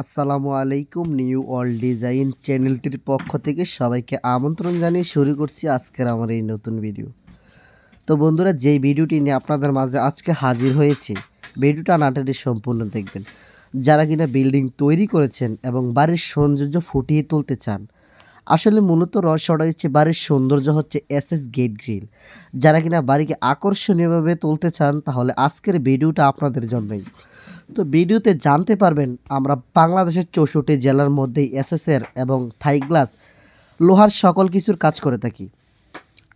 আসসালামু আলাইকুম new world design চ্যানেলটির পক্ষ থেকে সবাইকে আমন্ত্রণ জানিয়ে শুরু করছি আজকের আমার এই নতুন ভিডিও। তো বন্ধুরা, যেই ভিডিওটি নিয়ে আপনাদের মাঝে আজকে হাজির হয়েছে, ভিডিওটা নাটারি সম্পূর্ণ দেখবেন। যারা কিনা বিল্ডিং তৈরি করেছেন এবং বাড়ির সৌন্দর্য ফুটিয়ে তুলতে চান, আসলে মূলত রহস্যটা হচ্ছে বাড়ির সৌন্দর্য হচ্ছে এস এস গেট গ্রিল। যারা কিনা বাড়িকে আকর্ষণীয়ভাবে তুলতে চান, তাহলে আজকের ভিডিওটা আপনাদের জন্যই। তো ভিডিওতে জানতে পারবেন, আমরা বাংলাদেশের চৌষট্টি জেলার মধ্যেই এসএসএর এবং থাই গ্লাস, লোহার সকল কিছুর কাজ করে থাকি।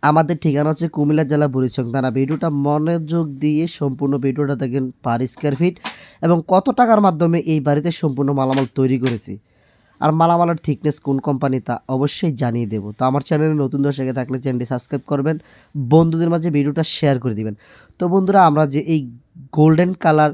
আমাদের ঠিকানা হচ্ছে কুমিল্লা জেলা বুড়িচং থানা। ভিডিওটা মনোযোগ দিয়ে সম্পূর্ণ ভিডিওটা দেখেন পার স্কোয়ার ফিট এবং কত টাকার মাধ্যমে এই বাড়িতে সম্পূর্ণ মালামাল তৈরি করেছি। আর মালামালের থিকনেস কোন কোম্পানি তা অবশ্যই জানিয়ে দেবো। তো আমার চ্যানেলে নতুন দর্শকে থাকলে চ্যানেলটি সাবস্ক্রাইব করবেন, বন্ধুদের মাঝে ভিডিওটা শেয়ার করে দিবেন। তো বন্ধুরা, আমরা যে এই গোল্ডেন কালার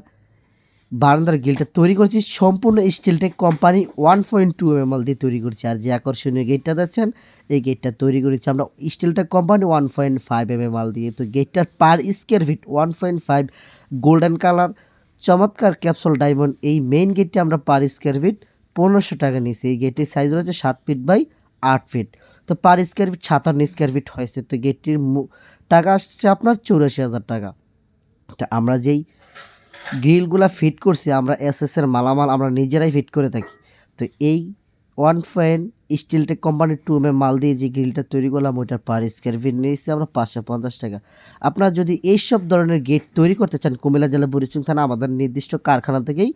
বারান্দার গেটটা তৈরি করেছি। সম্পূর্ণ Steeltech company one point two M দিয়ে তৈরি করছি। আর যে আকর্ষণীয় গেটটা দেখছেন, এই গেটটা তৈরি করেছি আমরা। Steeltech company one point five M দিয়ে। তো গেটটার per square feet one point five golden colour চমৎকার ক্যাপসুল ডায়মন্ড এই মেইন গেটটি আমরা পার স্কোয়ার ফিট পনেরোশো টাকা নিয়েছি। এই গেটের সাইজ রয়েছে সাত ফিট বাই আট ফিট তো পার স্কোয়ার ফিট সাতান্ন স্কোয়ার ফিট হয়েছে। তো গেটটির টাকা আসছে আপনার চৌরাশি হাজার টাকা। তা আমরা যেই গ্রিলগুলা ফিট করছি, আমরা এস এর মালামাল আমরা নিজেরাই ফিট করে থাকি। তো এই ওয়ান পয়েন্ট স্টিলটেক কোম্পানির টু এম মাল দিয়ে যে গ্রিলটা তৈরি করলাম, ওইটার পার স্কোয়ার ফিট নিয়েছি আমরা পাঁচশো পঞ্চাশ টাকা। আপনারা যদি এইসব ধরনের গেট তৈরি করতে চান, কুমিল্লা জেলা বুড়িচুং থানা আমাদের নির্দিষ্ট কারখানা থেকেই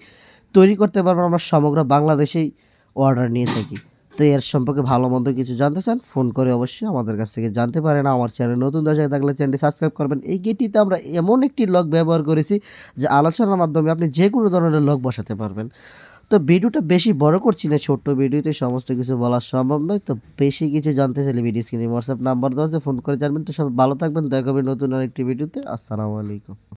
তৈরি করতে পারবেন, আমরা সমগ্র বাংলাদেশেই অর্ডার নিয়ে থাকি। তো এর সম্পর্কে ভালো মন্দ কিছু জানতে চান ফোন করে অবশ্যই আমাদের কাছ থেকে জানতে পারেন। আমার চ্যানেল নতুন দর্শক থাকলে চ্যানেলটি সাবস্ক্রাইব করবেন। এই গেটটিতে আমরা এমন একটি লক ব্যবহার করেছি যে আলোচনার মাধ্যমে আপনি যে কোনো ধরনের লক বসাতে পারবেন। তো ভিডিওটা বেশি বড় করছি না, ছোট্ট ভিডিওতে সমস্ত কিছু বলা সম্ভব নয়। তো বেশি কিছু জানতে চাইলে ভিডিও স্ক্রিনে হোয়াটসঅ্যাপ নাম্বার দেওয়া আছে ফোন করে জানবেন। তো সব ভালো থাকবেন, দেখা হবে নতুন আরেকটি ভিডিওতে। আসসালামু আলাইকুম।